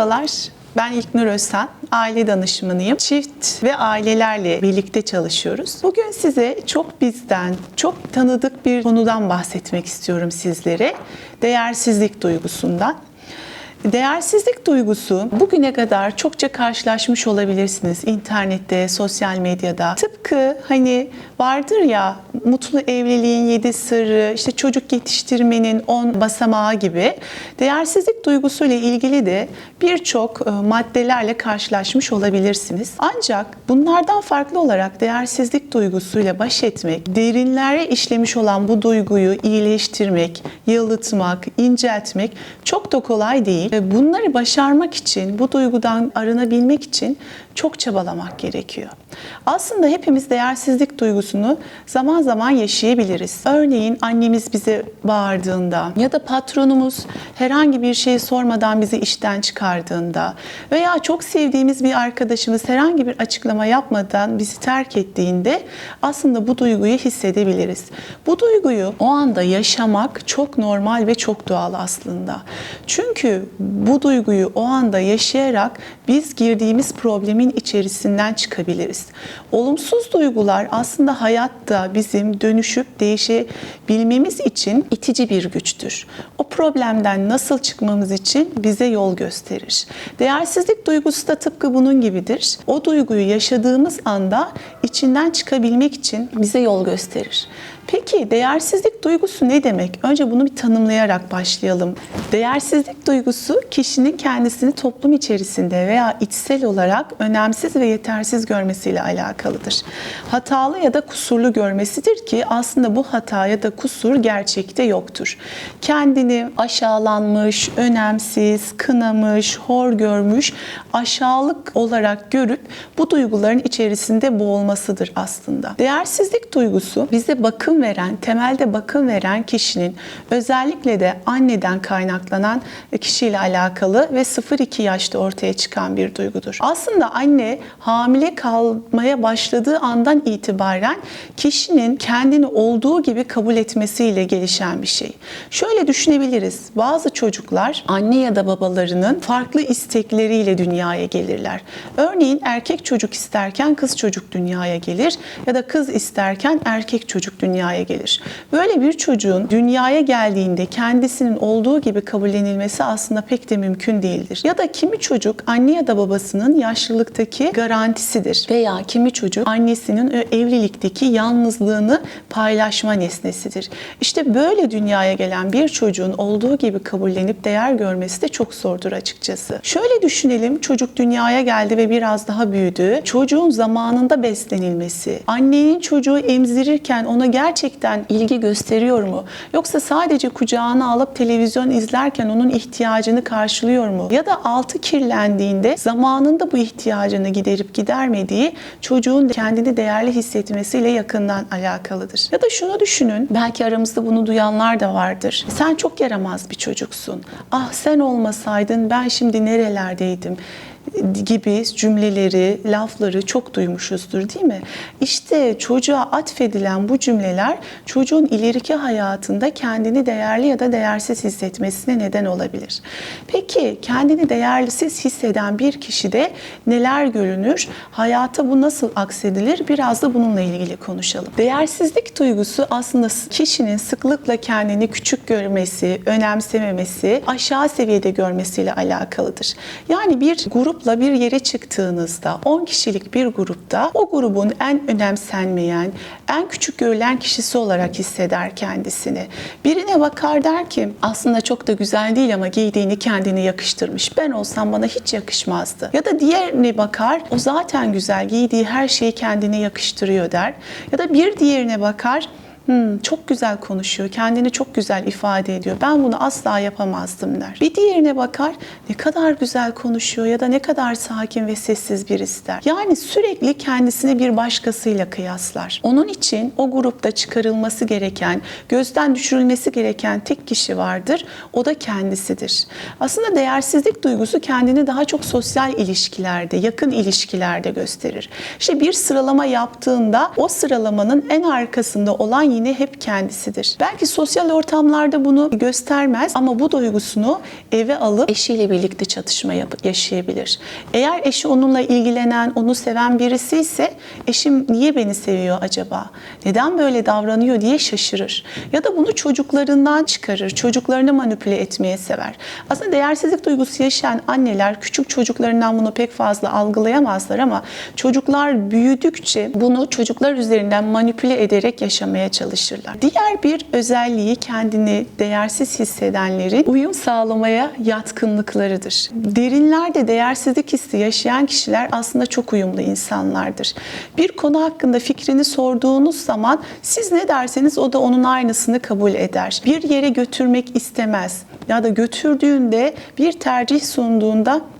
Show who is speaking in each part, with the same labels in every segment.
Speaker 1: Merhabalar. Ben İlknur Özsen, aile danışmanıyım. Çift ve ailelerle birlikte çalışıyoruz. Bugün size çok bizden, çok tanıdık bir konudan bahsetmek istiyorum sizlere. Değersizlik duygusundan. Değersizlik duygusu bugüne kadar çokça karşılaşmış olabilirsiniz internette, sosyal medyada. Tıpkı hani vardır ya mutlu evliliğin yedi sırrı, işte çocuk yetiştirmenin on basamağı gibi değersizlik duygusuyla ilgili de birçok e, maddelerle karşılaşmış olabilirsiniz. Ancak bunlardan farklı olarak değersizlik duygusuyla baş etmek, derinlere işlemiş olan bu duyguyu iyileştirmek, yalıtmak, inceltmek çok da kolay değil. Bunları başarmak için, bu duygudan arınabilmek için çok çabalamak gerekiyor. Aslında hepimiz değersizlik duygusunu zaman zaman yaşayabiliriz. Örneğin annemiz bize bağırdığında ya da patronumuz herhangi bir şey sormadan bizi işten çıkardığında veya çok sevdiğimiz bir arkadaşımız herhangi bir açıklama yapmadan bizi terk ettiğinde aslında bu duyguyu hissedebiliriz. Bu duyguyu o anda yaşamak çok normal ve çok doğal aslında. Çünkü bu duyguyu o anda yaşayarak biz girdiğimiz problemin içerisinden çıkabiliriz. Olumsuz duygular aslında hayatta bizim dönüşüp değişebilmemiz için itici bir güçtür. O problemden nasıl çıkmamız için bize yol gösterir. Değersizlik duygusu da tıpkı bunun gibidir. O duyguyu yaşadığımız anda içinden çıkabilmek için bize yol gösterir. Peki değersizlik duygusu ne demek? Önce bunu bir tanımlayarak başlayalım. Değersizlik duygusu kişinin kendisini toplum içerisinde veya içsel olarak önemsiz ve yetersiz görmesiyle alakalıdır. Hatalı ya da kusurlu görmesidir ki aslında bu hata ya da kusur gerçekte yoktur. Kendini aşağılanmış, önemsiz, kınamış, hor görmüş, aşağılık olarak görüp bu duyguların içerisinde boğulmasıdır aslında. Değersizlik duygusu bize bakım veren, temelde bakım veren kişinin özellikle de anneden kaynaklanan kişiyle alakalı ve 0-2 yaşta ortaya çıkan bir duygudur. Aslında anne hamile kalmaya başladığı andan itibaren kişinin kendini olduğu gibi kabul etmesiyle gelişen bir şey. Şöyle düşünebiliriz. Bazı çocuklar anne ya da babalarının farklı istekleriyle dünyaya gelirler. Örneğin erkek çocuk isterken kız çocuk dünyaya gelir ya da kız isterken erkek çocuk dünyaya gelir. Böyle bir çocuğun dünyaya geldiğinde kendisinin olduğu gibi kabullenilmesi aslında pek de mümkün değildir. Ya da kimi çocuk anne ya da babasının yaşlılıktaki garantisidir veya kimi çocuk annesinin evlilikteki yalnızlığını paylaşma nesnesidir. İşte böyle dünyaya gelen bir çocuğun olduğu gibi kabullenip değer görmesi de çok zordur açıkçası. Şöyle düşünelim çocuk dünyaya geldi ve biraz daha büyüdü. Çocuğun zamanında beslenilmesi, annenin çocuğu emzirirken ona gerçekten ilgi gösteriyor mu? Yoksa sadece kucağına alıp televizyon izlerken onun ihtiyacını karşılıyor mu? Ya da altı kirlendiğinde zamanında bu ihtiyacını giderip gidermediği çocuğun kendini değerli hissetmesiyle yakından alakalıdır. Ya da şunu düşünün, belki aramızda bunu duyanlar da vardır. Sen çok yaramaz bir çocuksun. Ah sen olmasaydın ben şimdi nerelerdeydim? Gibi cümleleri, lafları çok duymuşuzdur değil mi? İşte çocuğa atfedilen bu cümleler çocuğun ileriki hayatında kendini değerli ya da değersiz hissetmesine neden olabilir. Peki kendini değersiz hisseden bir kişide neler görünür? Hayata bu nasıl aksedilir? Biraz da bununla ilgili konuşalım. Değersizlik duygusu aslında kişinin sıklıkla kendini küçük görmesi, önemsememesi, aşağı seviyede görmesiyle alakalıdır. Yani bir grup grupla bir yere çıktığınızda 10 kişilik bir grupta o grubun en önemsenmeyen, en küçük görülen kişisi olarak hisseder kendisini. Birine bakar der ki aslında çok da güzel değil ama giydiğini kendine yakıştırmış. Ben olsam bana hiç yakışmazdı. Ya da diğerine bakar o zaten güzel giydiği her şeyi kendine yakıştırıyor der. Ya da bir diğerine bakar Hmm, çok güzel konuşuyor, kendini çok güzel ifade ediyor. Ben bunu asla yapamazdım der. Bir diğerine bakar, ne kadar güzel konuşuyor ya da ne kadar sakin ve sessiz bir ister. Yani sürekli kendisini bir başkasıyla kıyaslar. Onun için o grupta çıkarılması gereken, gözden düşürülmesi gereken tek kişi vardır. O da kendisidir. Aslında değersizlik duygusu kendini daha çok sosyal ilişkilerde, yakın ilişkilerde gösterir. İşte bir sıralama yaptığında o sıralamanın en arkasında olan yine hep kendisidir. Belki sosyal ortamlarda bunu göstermez ama bu duygusunu eve alıp eşiyle birlikte çatışma yaşayabilir. Eğer eşi onunla ilgilenen, onu seven birisi ise eşim niye beni seviyor acaba? Neden böyle davranıyor diye şaşırır. Ya da bunu çocuklarından çıkarır. Çocuklarını manipüle etmeye sever. Aslında değersizlik duygusu yaşayan anneler küçük çocuklarından bunu pek fazla algılayamazlar ama çocuklar büyüdükçe bunu çocuklar üzerinden manipüle ederek yaşamaya çalışırlar. Diğer bir özelliği kendini değersiz hissedenlerin uyum sağlamaya yatkınlıklarıdır. Derinlerde değersizlik hissi yaşayan kişiler aslında çok uyumlu insanlardır. Bir konu hakkında fikrini sorduğunuz zaman siz ne derseniz o da onun aynısını kabul eder. Bir yere götürmek istemez ya da götürdüğünde bir tercih sunduğunda "Mm-mm,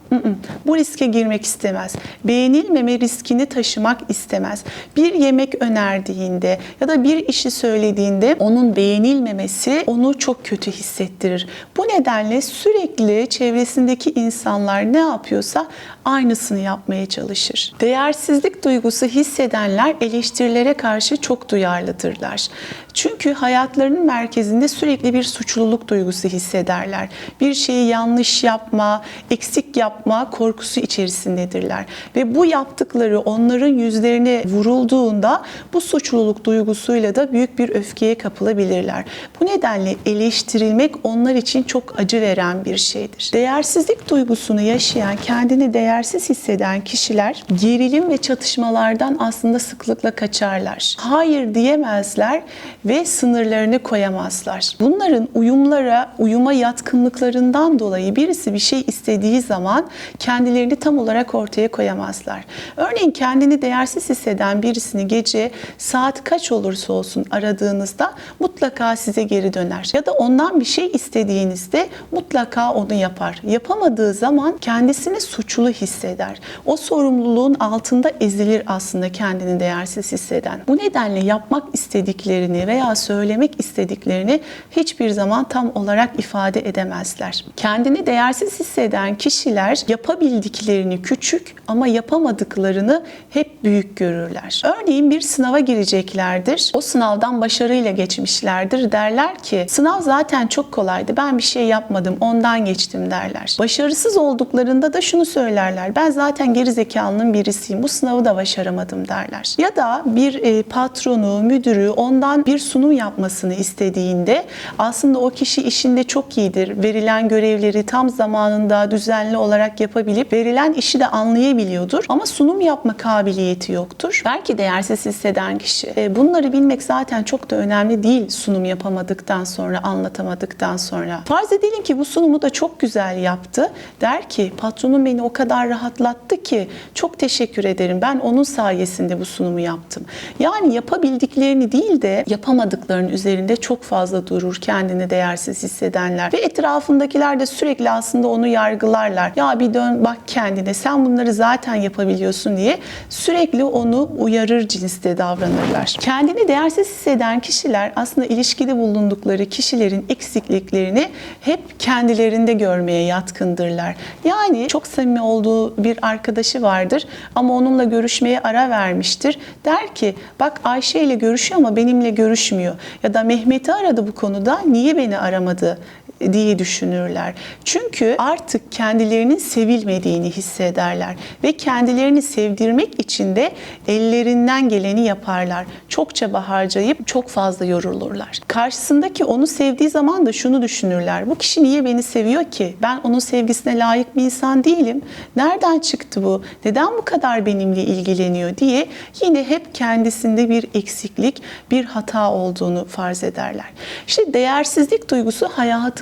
Speaker 1: bu riske girmek istemez. Beğenilmeme riskini taşımak istemez. Bir yemek önerdiğinde ya da bir işi söylediğinde onun beğenilmemesi onu çok kötü hissettirir. Bu nedenle sürekli çevresindeki insanlar ne yapıyorsa aynısını yapmaya çalışır. Değersizlik duygusu hissedenler eleştirilere karşı çok duyarlıdırlar. Çünkü hayatlarının merkezinde sürekli bir suçluluk duygusu hissederler. Bir şeyi yanlış yapma, eksik yapma korkusu içerisindedirler. Ve bu yaptıkları onların yüzlerine vurulduğunda bu suçluluk duygusuyla da büyük bir öfkeye kapılabilirler. Bu nedenle eleştirilmek onlar için çok acı veren bir şeydir. Değersizlik duygusunu yaşayan, kendini değersiz hisseden kişiler gerilim ve çatışmalardan aslında sıklıkla kaçarlar. Hayır diyemezler ve sınırlarını koyamazlar. Bunların uyumlara, uyuma yatkınlıklarından dolayı birisi bir şey istediği zaman kendilerini tam olarak ortaya koyamazlar. Örneğin kendini değersiz hisseden birisini gece saat kaç olursa olsun aradığınızda mutlaka size geri döner. Ya da ondan bir şey istediğinizde mutlaka onu yapar. Yapamadığı zaman kendisini suçlu hisseder. O sorumluluğun altında ezilir aslında kendini değersiz hisseden. Bu nedenle yapmak istediklerini veya söylemek istediklerini hiçbir zaman tam olarak ifade edemezler. Kendini değersiz hisseden kişiler yapabildiklerini küçük ama yapamadıklarını hep büyük görürler. Örneğin bir sınava gireceklerdir. O sınavdan başarıyla geçmişlerdir. Derler ki sınav zaten çok kolaydı. Ben bir şey yapmadım. Ondan geçtim derler. Başarısız olduklarında da şunu söylerler. Ben zaten geri zekalının birisiyim. Bu sınavı da başaramadım derler. Ya da bir e, patronu, müdürü ondan bir sunum yapmasını istediğinde aslında o kişi işinde çok iyidir. Verilen görevleri tam zamanında düzenli olarak yapabilip verilen işi de anlayabiliyordur. Ama sunum yapma kabiliyeti yoktur. Belki değersiz hisseden kişi. E, bunları bilmek zaten çok da önemli değil sunum yapamadıktan sonra, anlatamadıktan sonra. Farz edelim ki bu sunumu da çok güzel yaptı. Der ki patronum beni o kadar rahatlattı ki çok teşekkür ederim. Ben onun sayesinde bu sunumu yaptım. Yani yapabildiklerini değil de yapamadıklarının üzerinde çok fazla durur kendini değersiz hissedenler. Ve etrafındakiler de sürekli aslında onu yargılarlar. Ya bir dön bak kendine sen bunları zaten yapabiliyorsun diye sürekli onu uyarır cinste davranırlar. Kendini değersiz hisseden kişiler aslında ilişkide bulundukları kişilerin eksikliklerini hep kendilerinde görmeye yatkındırlar. Yani çok samimi olduğu bir arkadaşı vardır ama onunla görüşmeye ara vermiştir. Der ki bak Ayşe ile görüşüyor ama benimle görüşmüyor. Ya da Mehmet'i aradı bu konuda niye beni aramadı diye düşünürler. Çünkü artık kendilerinin sevilmediğini hissederler ve kendilerini sevdirmek için de ellerinden geleni yaparlar. Çok çaba harcayıp çok fazla yorulurlar. Karşısındaki onu sevdiği zaman da şunu düşünürler. Bu kişi niye beni seviyor ki? Ben onun sevgisine layık bir insan değilim. Nereden çıktı bu? Neden bu kadar benimle ilgileniyor diye yine hep kendisinde bir eksiklik, bir hata olduğunu farz ederler. İşte değersizlik duygusu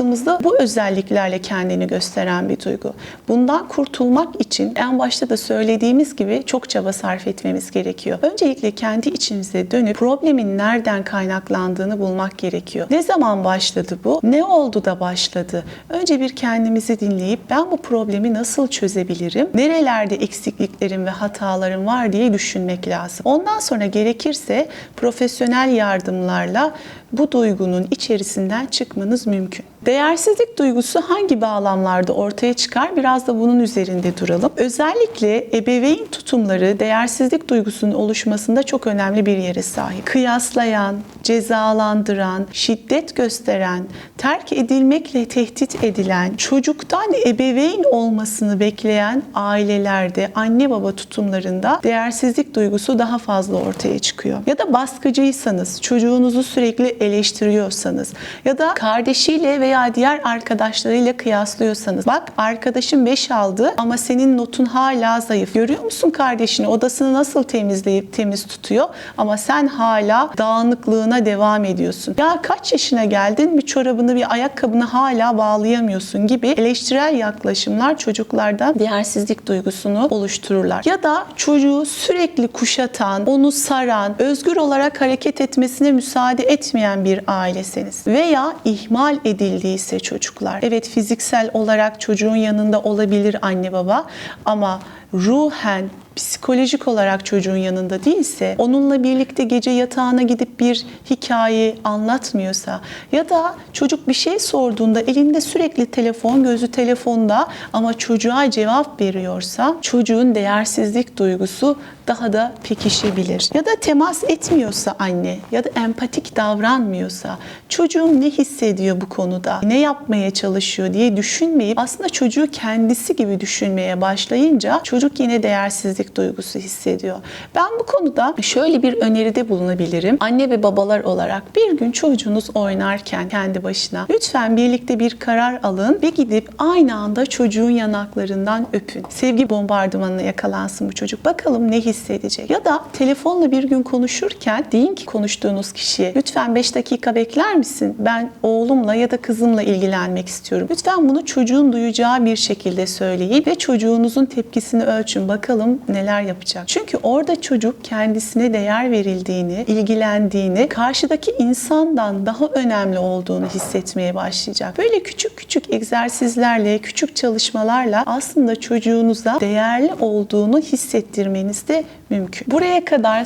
Speaker 1: hayatımızda bu özelliklerle kendini gösteren bir duygu. Bundan kurtulmak için en başta da söylediğimiz gibi çok çaba sarf etmemiz gerekiyor. Öncelikle kendi içimize dönüp problemin nereden kaynaklandığını bulmak gerekiyor. Ne zaman başladı bu? Ne oldu da başladı? Önce bir kendimizi dinleyip ben bu problemi nasıl çözebilirim? Nerelerde eksikliklerim ve hatalarım var diye düşünmek lazım. Ondan sonra gerekirse profesyonel yardımlarla bu duygunun içerisinden çıkmanız mümkün. Değersizlik duygusu hangi bağlamlarda ortaya çıkar? Biraz da bunun üzerinde duralım. Özellikle ebeveyn tutumları değersizlik duygusunun oluşmasında çok önemli bir yere sahip. Kıyaslayan, cezalandıran, şiddet gösteren, terk edilmekle tehdit edilen, çocuktan ebeveyn olmasını bekleyen ailelerde anne baba tutumlarında değersizlik duygusu daha fazla ortaya çıkıyor. Ya da baskıcıysanız, çocuğunuzu sürekli eleştiriyorsanız ya da kardeşiyle veya diğer arkadaşlarıyla kıyaslıyorsanız bak arkadaşım 5 aldı ama senin notun hala zayıf. Görüyor musun kardeşini odasını nasıl temizleyip temiz tutuyor ama sen hala dağınıklığına devam ediyorsun. Ya kaç yaşına geldin bir çorabını bir ayakkabını hala bağlayamıyorsun gibi eleştirel yaklaşımlar çocuklarda değersizlik duygusunu oluştururlar. Ya da çocuğu sürekli kuşatan, onu saran, özgür olarak hareket etmesine müsaade etmeyen bir ailesiniz. Veya ihmal edildiyse çocuklar. Evet fiziksel olarak çocuğun yanında olabilir anne baba ama ruhen psikolojik olarak çocuğun yanında değilse, onunla birlikte gece yatağına gidip bir hikaye anlatmıyorsa ya da çocuk bir şey sorduğunda elinde sürekli telefon, gözü telefonda ama çocuğa cevap veriyorsa çocuğun değersizlik duygusu daha da pekişebilir. Ya da temas etmiyorsa anne ya da empatik davranmıyorsa çocuğum ne hissediyor bu konuda, ne yapmaya çalışıyor diye düşünmeyip aslında çocuğu kendisi gibi düşünmeye başlayınca çocuk yine değersizlik duygusu hissediyor. Ben bu konuda şöyle bir öneride bulunabilirim. Anne ve babalar olarak bir gün çocuğunuz oynarken kendi başına lütfen birlikte bir karar alın ve gidip aynı anda çocuğun yanaklarından öpün. Sevgi bombardımanına yakalansın bu çocuk. Bakalım ne hissedecek? Ya da telefonla bir gün konuşurken deyin ki konuştuğunuz kişiye lütfen 5 dakika bekler misin? Ben oğlumla ya da kızımla ilgilenmek istiyorum. Lütfen bunu çocuğun duyacağı bir şekilde söyleyin ve çocuğunuzun tepkisini ölçün. Bakalım neler yapacak. Çünkü orada çocuk kendisine değer verildiğini, ilgilendiğini, karşıdaki insandan daha önemli olduğunu hissetmeye başlayacak. Böyle küçük küçük egzersizlerle, küçük çalışmalarla aslında çocuğunuza değerli olduğunu hissettirmeniz de mümkün. Buraya kadar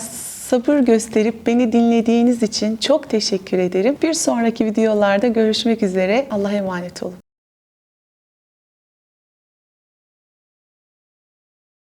Speaker 1: sabır gösterip beni dinlediğiniz için çok teşekkür ederim. Bir sonraki videolarda görüşmek üzere. Allah'a emanet olun.